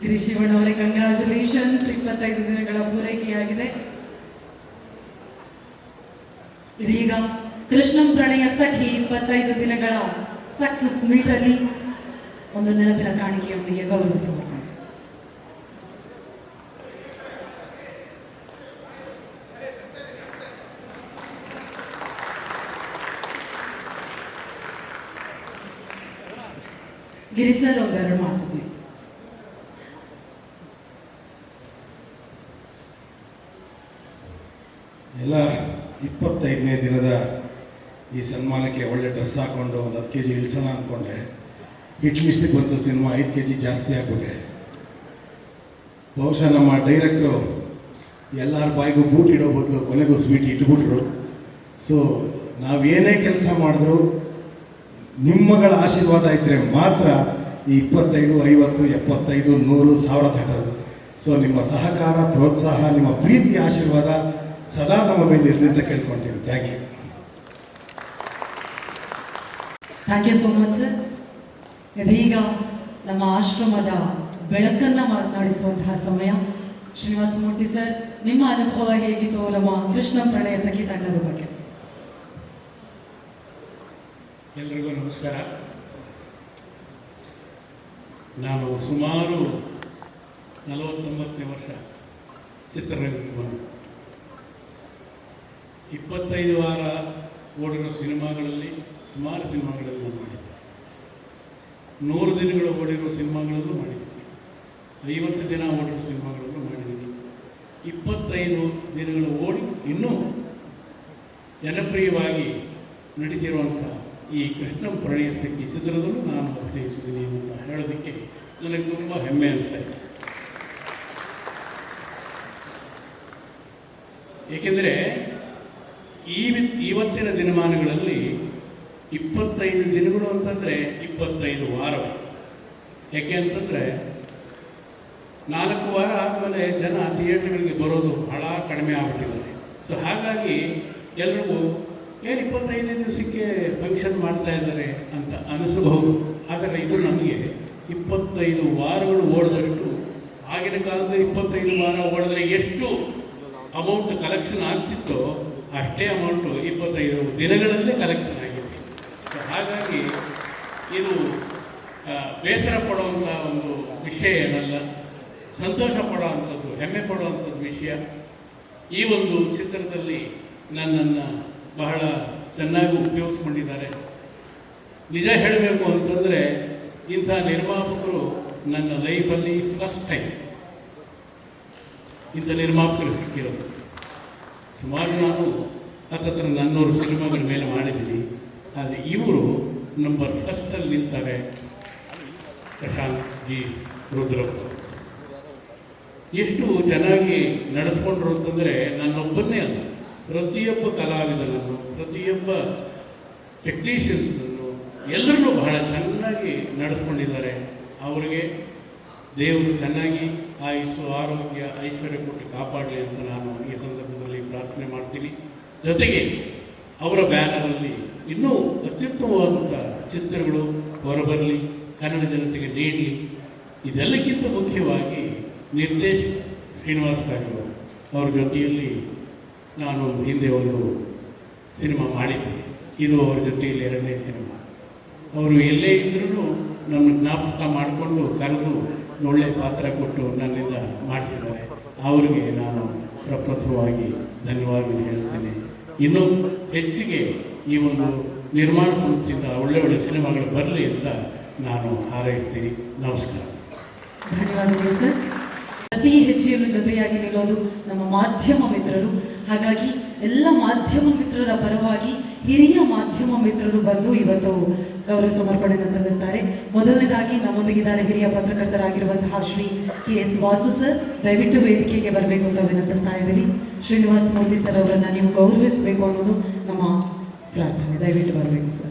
ಗಿರೀಶಿವಣ್ಣ ಅವರೇ ಕಂಗ್ರಾಚುಲೇಷನ್ಸ್ ಇಪ್ಪತ್ತೈದು ದಿನಗಳ ಪೂರೈಕೆಯಾಗಿದೆ. ಇದೀಗ ಕೃಷ್ಣಂ ಪ್ರಣಯ ಸಖಿ ಇಪ್ಪತ್ತೈದು ದಿನಗಳ ಸಕ್ಸಸ್ ಮೀಟ್ ಅಲ್ಲಿ ಒಂದು ನೆನಪಿನ ಕಾಣಿಕೆಯೊಂದಿಗೆ ಗೌರವಿಸುವ ಗಿರಿ ಸರ್ ಒಂದೆರಡು ಮಾತು ಎಲ್ಲ ಇಪ್ಪತ್ತೈದನೇ ದಿನದ ಈ ಸನ್ಮಾನಕ್ಕೆ ಒಳ್ಳೆ ಡ್ರೆಸ್ ಹಾಕೊಂಡು ಒಂದು ಹತ್ತು ಕೆ ಜಿ ಇಳಿಸೋಣ ಅಂದ್ಕೊಂಡೆ ಹಿಟ್ ಲಿಸ್ಟಿಗೆ ಬಂತು ಸಿನಿಮಾ ಐದು ಕೆ ಜಿ ಜಾಸ್ತಿ ಆಗ್ಬಿಟ್ಟೆ. ಬಹುಶಃ ನಮ್ಮ ಡೈರೆಕ್ಟ್ರು ಎಲ್ಲರ ಬಾಯಿಗೂ ಬೂಟ್ ಇಡೋ ಬದಲು ಕೊನೆಗೂ ಸ್ವೀಟ್ ಇಟ್ಬಿಟ್ರು. ಸೊ ನಾವೇನೇ ಕೆಲಸ ಮಾಡಿದ್ರು ನಿಮ್ಮಗಳ ಆಶೀರ್ವಾದ ಇದ್ದರೆ ಮಾತ್ರ ಈ ಇಪ್ಪತ್ತೈದು, ಐವತ್ತು, ಎಪ್ಪತ್ತೈದು, ನೂರು ಸಾವಿರ ದಾಟೋದು ಸೊ ನಿಮ್ಮ ಸಹಕಾರ, ಪ್ರೋತ್ಸಾಹ, ನಿಮ್ಮ ಪ್ರೀತಿ ಆಶೀರ್ವಾದ ಸದಾ ನಮ್ಮ ಮೇಲೆ ಇರಲಿ ಅಂತ thank you thank you so much sir ಇದೀಗ ನಮ್ಮ ಆಶ್ರಮದ ಬೆಳಕನ್ನ ಮಾತನಾಡಿಸುವಂತಹ ಸಮಯ. ಶ್ರೀನಿವಾಸ ಮೂರ್ತಿ ಸರ್ ನಿಮ್ಮ ಅನುಭವ ಹೇಗಿತ್ತು ನಮ್ಮ ಕೃಷ್ಣ ಪ್ರಣಯ ಸಖಿ ತಂಡದ ಬಗ್ಗೆ? ಎಲ್ರಿಗೂ ನಮಸ್ಕಾರ. ನಾನು ಸುಮಾರು ನಲವತ್ತೊಂಬತ್ತನೇ ವರ್ಷ ಚಿತ್ರರಂಗಕ್ಕೆ ಬಂದು ಇಪ್ಪತ್ತೈದು ವಾರ ಓಡಿರೋ ಸಿನಿಮಾಗಳಲ್ಲಿ, ಸುಮಾರು ಸಿನಿಮಾಗಳಲ್ಲಿ ನಾನು ಮಾಡಿದ್ದೆ. ನೂರು ದಿನಗಳು ಓಡಿರೋ ಸಿನಿಮಾಗಳಲ್ಲೂ ಮಾಡಿದ್ದೀನಿ ಐವತ್ತು ದಿನ ಓಡಿರೋ ಸಿನಿಮಾಗಳಲ್ಲೂ ಮಾಡಿದ್ದೀನಿ ಇಪ್ಪತ್ತೈದು ದಿನಗಳು ಓಡಿ ಇನ್ನೂ ಜನಪ್ರಿಯವಾಗಿ ನಡೀತಿರುವಂಥ ಈ ಕೃಷ್ಣ ಪ್ರಣಯ ಸಖಿ ಚಿತ್ರದಲ್ಲೂ ನಾನು ಅಭಿನಯಿಸಿದ್ದೀನಿ ಅಂತ ಹೇಳೋದಕ್ಕೆ ನನಗೆ ತುಂಬ ಹೆಮ್ಮೆ ಅನಿಸ್ತಾ ಏಕೆಂದರೆ ಈ ಇವತ್ತಿನ ದಿನಮಾನಗಳಲ್ಲಿ ಇಪ್ಪತ್ತೈದು ದಿನಗಳು ಅಂತಂದರೆ ಇಪ್ಪತ್ತೈದು ವಾರ ಯಾಕೆ ಅಂತಂದರೆ ನಾಲ್ಕು ವಾರ ಆದಮೇಲೆ ಜನ ಥಿಯೇಟ್ರ್ಗಳಿಗೆ ಬರೋದು ಬಹಳ ಕಡಿಮೆ ಆಗ್ಬಿಟ್ಟಿದ್ದಾರೆ ಸೊ ಹಾಗಾಗಿ ಎಲ್ರಿಗೂ ಏನು ಇಪ್ಪತ್ತೈದನೇ ದಿವಸಕ್ಕೆ ಫಂಕ್ಷನ್ ಮಾಡ್ತಾ ಇದ್ದಾರೆ ಅಂತ ಅನಿಸಬಹುದು. ಆದರೆ ಇದು ನಮಗೆ ಇಪ್ಪತ್ತೈದು ವಾರಗಳು ಓಡಿದಷ್ಟು, ಆಗಿನ ಕಾಲದಲ್ಲಿ ಇಪ್ಪತ್ತೈದು ವಾರ ಓಡಿದ್ರೆ ಎಷ್ಟು ಅಮೌಂಟ್ ಕಲೆಕ್ಷನ್ ಆಗ್ತಿತ್ತೋ ಅಷ್ಟೇ ಅಮೌಂಟು ಇಪ್ಪತ್ತೈದು ದಿನಗಳಲ್ಲೇ ಕಲೆಕ್ಷನ್ ಆಗಿದೆ. ಹಾಗಾಗಿ ಇದು ಬೇಸರ ಪಡುವಂಥ ಒಂದು ವಿಷಯ ಏನಲ್ಲ, ಸಂತೋಷ ಪಡುವಂಥದ್ದು ಹೆಮ್ಮೆ ಪಡುವಂಥದ್ದು ವಿಷಯ. ಈ ಒಂದು ಚಿತ್ರದಲ್ಲಿ ನನ್ನನ್ನು ಬಹಳ ಚೆನ್ನಾಗಿ ಉಪಯೋಗಿಸ್ಕೊಂಡಿದ್ದಾರೆ. ನಿಜ ಹೇಳಬೇಕು ಅಂತಂದರೆ ಇಂಥ ನಿರ್ಮಾಪಕರು ನನ್ನ ಲೈಫಲ್ಲಿ ಫಸ್ಟ್ ಟೈಮ್ ಇಂಥ ನಿರ್ಮಾಪಕರು ಸಿಕ್ಕಿರೋದು. ಸುಮಾರು ನಾನು ಹತ್ತತ್ರ ನನ್ನೂರು ಸಿನಿಮಾಗಳ ಮೇಲೆ ಮಾಡಿದ್ದೀನಿ. ಆದರೆ ಇವರು ನಂಬರ್ ಫಸ್ಟಲ್ಲಿ ನಿಂತಾರೆ ಪ್ರಶಾಂತ್ ಜಿ ರುದ್ರಪ್ಪ. ಎಷ್ಟು ಚೆನ್ನಾಗಿ ನಡೆಸ್ಕೊಂಡ್ರು ಅಂತಂದರೆ ನನ್ನೊಬ್ಬನ್ನೇ ಅಲ್ಲ. ಪ್ರತಿಯೊಬ್ಬ ಕಲಾವಿದನನ್ನು, ಪ್ರತಿಯೊಬ್ಬ ಟೆಕ್ನಿಷಿಯನ್ಸ್ನನ್ನು ಎಲ್ಲರನ್ನೂ ಬಹಳ ಚೆನ್ನಾಗಿ ನಡೆಸ್ಕೊಂಡಿದ್ದಾರೆ. ಅವರಿಗೆ ದೇವರು ಚೆನ್ನಾಗಿ ಆಯುಸ್ಸು ಆರೋಗ್ಯ, ಐಶ್ವರ್ಯ ಕೊಟ್ಟು ಕಾಪಾಡಲಿ ಅಂತ ನಾನು ಈ ಸಂದರ್ಭದಲ್ಲಿ ಪ್ರಾರ್ಥನೆ ಮಾಡ್ತೀನಿ. ಜೊತೆಗೆ ಅವರ ಬ್ಯಾನರಲ್ಲಿ ಇನ್ನೂ ಅತ್ಯುತ್ತಮವಾದಂಥ ಚಿತ್ರಗಳು ಹೊರಬರಲಿ, ಕನ್ನಡ ಜನತೆಗೆ ನೀಡಲಿ. ಇದೆಲ್ಲಕ್ಕಿಂತ ಮುಖ್ಯವಾಗಿ ನಿರ್ದೇಶಕ ಶ್ರೀನಿವಾಸ ರಾಜು ಅವ್ರ ಜೊತೆಯಲ್ಲಿ ನಾನು ಹಿಂದೆ ಒಂದು ಸಿನಿಮಾ ಮಾಡಿದ್ದೆ. ಇದು ಅವ್ರ ಜೊತೆಯಲ್ಲಿ ಎರಡನೇ ಸಿನಿಮಾ. ಅವರು ಎಲ್ಲೇ ಇದ್ರೂ ನನ್ನ ಜ್ಞಾಪಕ ಮಾಡಿಕೊಂಡು ಕರೆದು ಒಳ್ಳೆ ಪಾತ್ರ ಕೊಟ್ಟು ನನ್ನಿಂದ ಮಾಡಿಸಿದ್ದಾರೆ. ಅವರಿಗೆ ನಾನು ಪ್ರಪ್ರಥಮವಾಗಿ ಧನ್ಯವಾದ ಹೇಳ್ತೇನೆ. ಇನ್ನೂ ಹೆಚ್ಚಿಗೆ ಈ ಒಂದು ನಿರ್ಮಾಣ ಸಂಸ್ಥೆಯಿಂದ ಒಳ್ಳೆ ಒಳ್ಳೆ ಸಿನಿಮಾಗಳು ಬರಲಿ ಅಂತ ನಾನು ಹಾರೈಸ್ತೀನಿ. ನಮಸ್ಕಾರ. ಧನ್ಯವಾದಗಳು ಸರ್. ಪ್ರತಿ ಹೆಜ್ಜೆಯನ್ನು ಜೊತೆಯಾಗಿ ನಿಲ್ಲೋದು ನಮ್ಮ ಮಾಧ್ಯಮ ಮಿತ್ರರು. ಹಾಗಾಗಿ ಎಲ್ಲ ಮಾಧ್ಯಮ ಮಿತ್ರರ ಪರವಾಗಿ ಹಿರಿಯ ಮಾಧ್ಯಮ ಮಿತ್ರರು ಬಂದು ಇವತ್ತು ಗೌರವ ಸಮರ್ಪಣೆಯನ್ನು ಸಲ್ಲಿಸ್ತಾರೆ. ಮೊದಲನೇದಾಗಿ ನಮ್ಮೊಂದಿಗಿದ್ದಾರೆ ಹಿರಿಯ ಪತ್ರಕರ್ತರಾಗಿರುವಂತಹ Shri K S Vasu sir. ದಯವಿಟ್ಟು ವೇದಿಕೆಗೆ ಬರಬೇಕು ಅಂತ ವಿನಂತಿಸ್ತಾ ಇದ್ದೀನಿ ಶ್ರೀನಿವಾಸ ಮೂರ್ತಿ ಸರ್ ಅವರನ್ನು ನೀವು ಗೌರವಿಸಬೇಕು ಅನ್ನೋದು ನಮ್ಮ ಪ್ರಾರ್ಥನೆ. ದಯವಿಟ್ಟು ಬರಬೇಕು ಸರ್.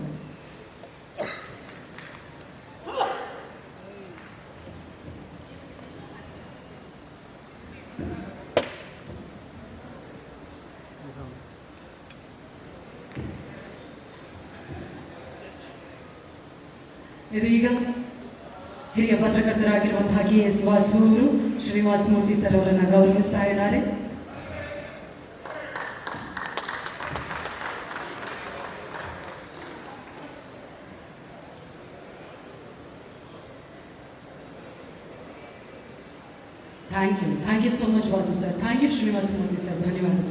ಇದೀಗ ಹಿರಿಯ ಪತ್ರಕರ್ತರಾಗಿರುವಂತಹ K S Vasur Srinivasa Murthy sir ಅವರನ್ನು ಗೌರವಿಸ್ತಾ ಇದ್ದಾರೆ. Thank you thank you so much Vasu sir thank you Srinivasa Murthy sir ಧನ್ಯವಾದಗಳು